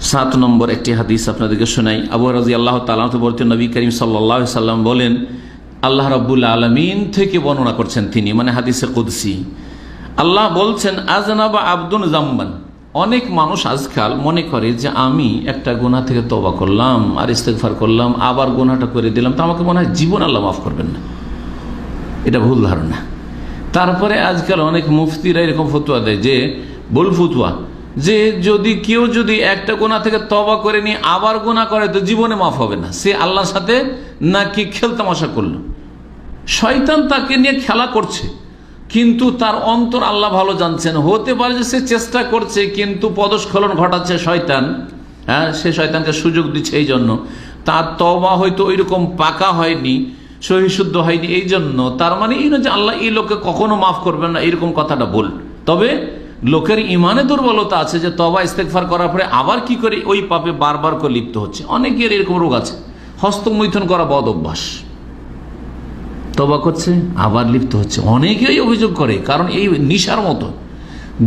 সাত নম্বর একটি হাদিস আপনাদেরকে শোনাই। আবু রাজি আল্লাহ তালামতে নবী করিম সাল্লা সাল্লাম বলেন, আল্লাহ রব্বুল আলমিন থেকে বর্ণনা করছেন তিনি মানে হাদিসে কুদসি। আল্লাহ বলছেন, আজনাবা আব্দুল জাম্বান অনেক মানুষ আজকাল মনে করে যে, আমি একটা গোনা থেকে তবা করলাম, আর ইস্তেকফার করলাম, আবার গোনাটা করে দিলাম। তো আমাকে মনে হয় জীবন আল্লাহ মাফ করবেন না। এটা ভুল ধারণা। তারপরে আজকাল অনেক মুফতিরা এরকম ফতুয়া দেয়, যে ভুল ফতুয়া। যে যদি কেউ যদি একটা গোনা থেকে তবা করে নিয়ে আবার গোনা করে, তো জীবনে মাফ হবে না। সে আল্লাহর সাথে নাকি খেলতামশা করল। শয়তান তাকে নিয়ে খেলা করছে, কিন্তু তার অন্তর আল্লাহ ভালো জানছেন। হতে পারে যে সে চেষ্টা করছে, কিন্তু পদস্খলন ঘটাচ্ছে শয়তান। হ্যাঁ সে শয়তানকে সুযোগ দিচ্ছে এই জন্য। তার তবা হয়তো ওইরকম পাকা হয়নি সহিশুদ্ধ হয়নি এই জন্য তার মানে এই না যে আল্লাহ এই লোককে কখনো মাফ করবেন না, এরকম কথাটা বল তবে লোকের ইমানে দুর্বলতা আছে যে তবা ইস্তেকফার করার পরে আবার কি করে ওই পাপে বারবার করে লিপ্ত হচ্ছে? অনেকের এরকম রোগ আছে। হস্তমৈথন করা বদ অভ্যাস। তবা করছে, আবার লিপ্ত হচ্ছে। অনেকেই অভিযোগ করে, কারণ এই নিশার মতো।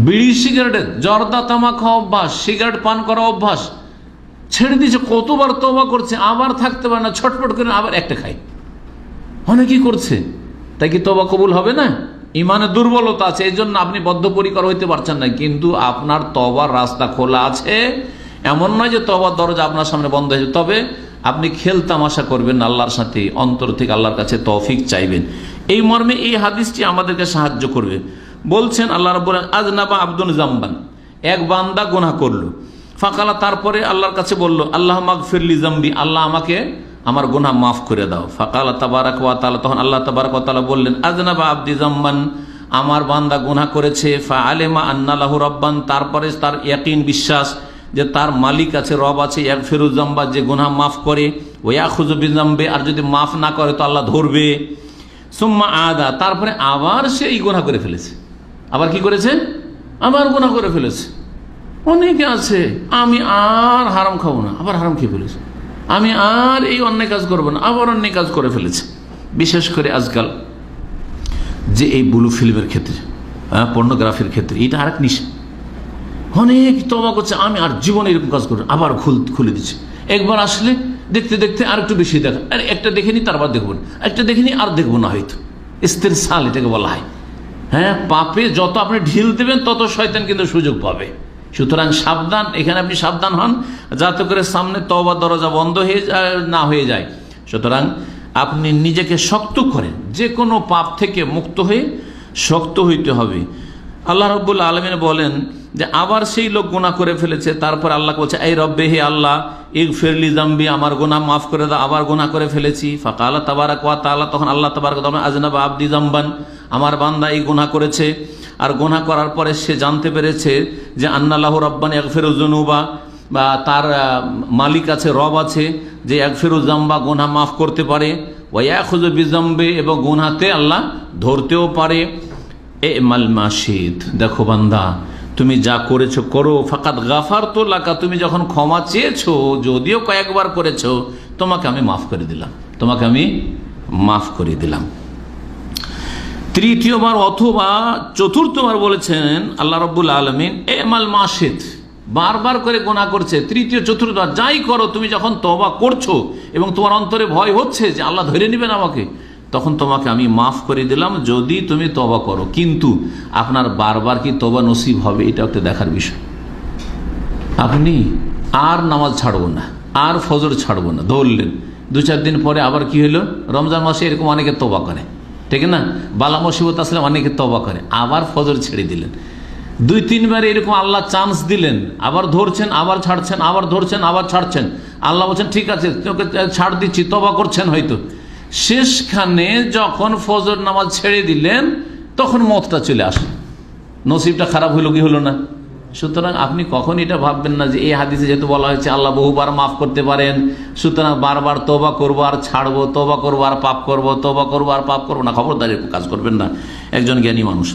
বিড়ি সিগারেটের জর্দা, তামাক খাওয়া অভ্যাস, সিগারেট পান করা অভ্যাস। ছেড়ে দিয়েছে, কতবার তবা করছে, আবার থাকতে পারে না, ছটফট করে আবার একটা খায়। অনেকেই করছে? তাই কি তবা কবুল হবে না? ইমানে দুর্বলতা আছে এই জন্য আপনি বদ্ধপরিকর হইতে পারছেন না। কিন্তু আপনার তবার রাস্তা খোলা আছে। এমন নয় যে তবার দরজা আপনার সামনে বন্ধ হয়েছে তবে আপনি খেল তামাশা করবেন আল্লাহর সাথে। অন্তর থেকে আল্লাহর কাছে তৌফিক চাইবেন। এই মর্মে এই হাদিসটি আমাদেরকে সাহায্য করবে। বলছেন আল্লাহ রব আজনাবা আব্দুল জাম্বান। এক বান্দা গোনা করল। ফাঁকালা তারপরে আল্লাহর কাছে বলল, আল্লাহ মাগ ফিরলি জাম্বি। আল্লাহ আমাকে আমার গুনাহ মাফ করে দাও। ফাকালা তাবারাক ওয়া তাআলা, তখন আল্লাহ তাবারাক ওয়া তাআলা বললেন, আজনাবা আব্দি জাম্মান, আমার বান্দা গুনাহ করেছে ফা আলেমা আন্নালাহু রব্বান, তারপরে তার ইয়াকিন বিশ্বাস যে তার মালিক আছে, রব আছে এক ফেরুজাম্বা যে গুনাহ মাফ করে, ওয়া খুজবিজাম্বে আর যদি মাফ না করে তো আল্লাহ ধরবে। সুম্মা আদা, তারপরে আবার সে এই গুনাহ করে ফেলেছে। আবার কি করেছে? আবার গুনাহ করে ফেলেছে। অনেকে আছে, আমি আর হারাম খাব না। আবার হারাম খেয়ে ফেলেছে। আমি আর এই অন্যায় কাজ করব না, আবার অন্যায় কাজ করে ফেলেছে। বিশেষ করে আজকাল যে এই ব্লু ফিল্মের ক্ষেত্রে হ্যাঁ পর্নোগ্রাফির ক্ষেত্রে, এটা আরেক নিশা। অনেক তবা করছে, আমি আর জীবনে এরকম কাজ করব আবার খুল, খুলে দিচ্ছে। একবার আসলে দেখতে দেখতে আর একটু বেশি দেখা, আর একটা দেখে নি তারপর দেখব না। একটা দেখে নি আর দেখব না হয়তো। স্ত্রীর সাল এটাকে বলা হয়। হ্যাঁ পাপে যত আপনি ঢিল দেবেন, তত শয়তান কিন্তু সুযোগ পাবে। সুতরাং সাবধান, এখানে আপনি সাবধান হন, যাতে করে সামনে তবা দরজা বন্ধ হয়ে যায় না হয়ে যায়। সুতরাং আপনি নিজেকে শক্ত করেন, যে কোনো পাপ থেকে মুক্ত হয়ে শক্ত হইতে হবে। আল্লাহ রব্বুল আলমিন বলেন যে, আবার সেই লোক গুণা করে ফেলেছে, তারপর আল্লাহ বলছে, এই রব্বে, হে আল্লাহ ইগ ফেরলি জাম্বি আমার গোনা মাফ করে দাও, আবার গোনা করে ফেলেছি। ফাঁকা আল্লাহ তাবারাক ওয়া তখন আল্লাহ তাবারক আজনাবা আব্দি জাম্বান আমার বান্দা এই গুণা করেছে। আর গোনা করার পরে সে জানতে পেরেছে যে আন্নাল্লাহ রব্বানি একফেরুজনুবা বা তার মালিক আছে, রব আছে, যে এক একফেরুজাম্বা গোনা মাফ করতে পারে। ওই খুঁজো বিজম্বে এবং গুনাতে আল্লাহ ধরতেও পারে। এ মাল মাসিদ দেখো বান্দা, তুমি যা করেছ করো। ফাকাত গাফার তো লাকা, তুমি যখন ক্ষমা চেয়েছো, যদিও কয়েকবার করেছ, তোমাকে আমি মাফ করে দিলাম। তোমাকে আমি মাফ করে দিলাম। তৃতীয়বার অথবা চতুর্থবার বলেছেন আল্লাহ রব্বুল আলমিন, এ মাল মাসিদ, বারবার করে গোনা করছে, তৃতীয়, চতুর্থবার যাই করো, তুমি যখন তবা করছ এবং তোমার অন্তরে ভয় হচ্ছে যে আল্লাহ ধরে নেবেন আমাকে, তখন তোমাকে আমি মাফ করে দিলাম যদি তুমি তবা করো। কিন্তু আপনার বারবার কি তবা নসিব হবে, এটা একটা দেখার বিষয়। আপনি আর নামাজ ছাড়বো না, আর ফজর ছাড়বো না ধরলেন দু চার দিন পরে আবার কি হলো রমজান মাসে এরকম অনেকে তবা করে। ঠিক না? বালা মুসিবত আসলে অনেকে তবা করে। আবার ফজর ছেড়ে দিলেন। দুই, তিনবার এরকম আল্লাহ চান্স দিলেন। আবার ধরছেন, আবার ছাড়ছেন, আবার ধরছেন, আবার ছাড়ছেন। আল্লাহ বলছেন, ঠিক আছে, তোকে ছাড় দিচ্ছি তবা করছেন হয়তো। শেষখানে যখন ফজর নামাজ ছেড়ে দিলেন, তখন মতটা চলে আসে নসিবটা খারাপ হইল কি হলো না? সুতরাং আপনি কখন এটা ভাববেন না যে এই হাদিসে যেহেতু বলা হয়েছে, আল্লাহ বহুবার মাফ করতে পারেন। সুতরাং বারবার তোবা করব আর ছাড়বো তোবা করব আর পাপ করব তোবা করব আর পাপ করব না খবরদারি কাজ করবেন না। একজন জ্ঞানী মানুষ।